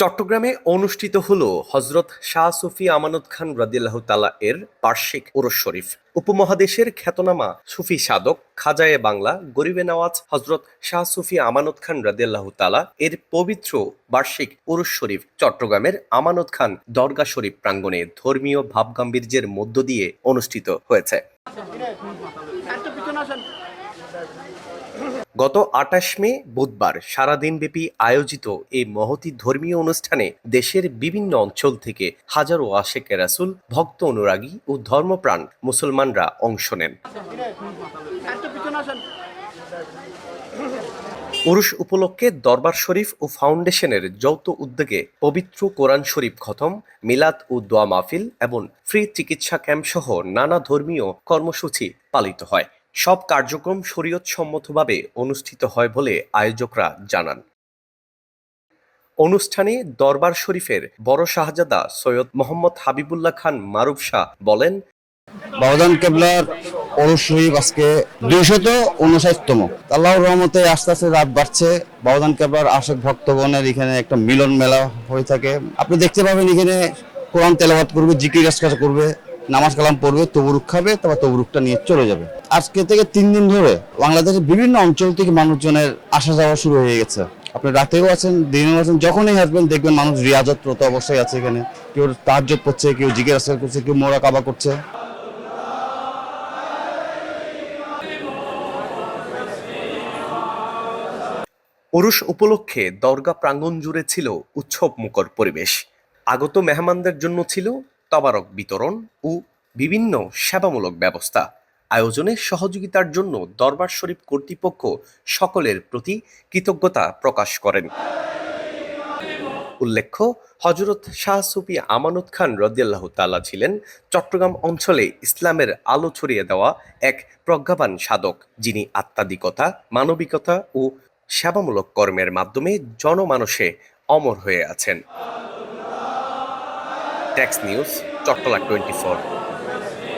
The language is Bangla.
চট্টগ্রামে অনুষ্ঠিত হল হজরত শাহ সুফি আমানত খান রাদিল্লাহ তালা এর বার্ষিক উরস শরীফ। উপমহাদেশের খ্যাতনামা সুফি সাধক খাজায়ে বাংলা, গরিবে নওয়াজ হজরত শাহ সুফি আমানত খান রাদিল্লাহ তালা এর পবিত্র বার্ষিক উরস শরীফ চট্টগ্রামের আমানত খান দরগা শরীফ প্রাঙ্গণে ধর্মীয় ভাবগাম্ভীর্যের মধ্য দিয়ে অনুষ্ঠিত হয়েছে। গত আটাশ মে বুধবার সারাদিনব্যাপী আয়োজিত এই মহতি ধর্মীয় অনুষ্ঠানে দেশের বিভিন্ন অঞ্চল থেকে হাজারো আশেকে রাসুল, ভক্ত অনুরাগী ও ধর্মপ্রাণ মুসলমানরা অংশ নেন। উরুষ উপলক্ষে দরবার শরীফ ও ফাউন্ডেশনের যৌথ উদ্যোগে পবিত্র কোরআন শরীফ খতম, মিলাদ ও দোয়া মাহফিল এবং ফ্রি চিকিৎসা ক্যাম্প সহ নানা ধর্মীয় কর্মসূচি পালিত হয়। সব কার্যক্রম শরীয়ত সম্মতভাবে অনুষ্ঠিত হয় বলে আয়োজকরা জানান। অনুষ্ঠানে দরবার শরীফের বড় শাহজাদা সৈয়দ মোহাম্মদ হাবিবুল্লাহ খান মারুফ শাহ বলেন বাউদান কেবলার অরুষ শরীফ আজকে দুইশত উনষাটতম আল্লাহর রহমতে আস্তে আস্তে রাত বাড়ছে। বাউদান কেবলার আশেক ভক্তগণের এখানে একটা মিলন মেলা হয়ে থাকে। আপনি দেখতে পাবেন এখানে কোরআন তেলাবাদ করবে, জিকির রাজকাজ করবে। নামাজ কালাম পড়বে, তবুরুক খাবে, তারপর তবুরুকটা নিয়ে চলে যাবে। আজকে থেকে তিন দিন ধরে বাংলাদেশের বিভিন্ন অঞ্চল থেকে মানুষজনের আসা যাওয়া শুরু হয়ে গেছে। আপনি রাতেও আছেন, দিনেও আছেন, যখনই আসবেন দেখবেন মানুষ রিয়াজতরত অবস্থায় আছে এখানে। কেউ তাহাজ্জত করছে কেউ জিজ্ঞেস রাজকাজ করছে, কেউ মোরা কাবা করছে। পুরুষ উপলক্ষে দরগা প্রাঙ্গণ জুড়ে ছিল উৎসব মুখর পরিবেশ। আগত মেহমানদের জন্য ছিল তবারক বিতরণ ও বিভিন্ন সেবামূলক ব্যবস্থা। আয়োজনে সহযোগিতার জন্য দরবার শরীফ কর্তৃপক্ষ সকলের প্রতি কৃতজ্ঞতা প্রকাশ করেন। উল্লেখ্য হজরত শাহ সুফি আমানত খান রদিয়াল্লাহ তাল্লাহ ছিলেন চট্টগ্রাম অঞ্চলে ইসলামের আলো ছড়িয়ে দেওয়া এক প্রজ্ঞাবান সাধক, যিনি আত্মাদিকতা মানবিকতা ও সেবামূলক কর্মের মাধ্যমে জনমানসে অমর হয়ে আছেন। Tech News, talk to Chotpala 24.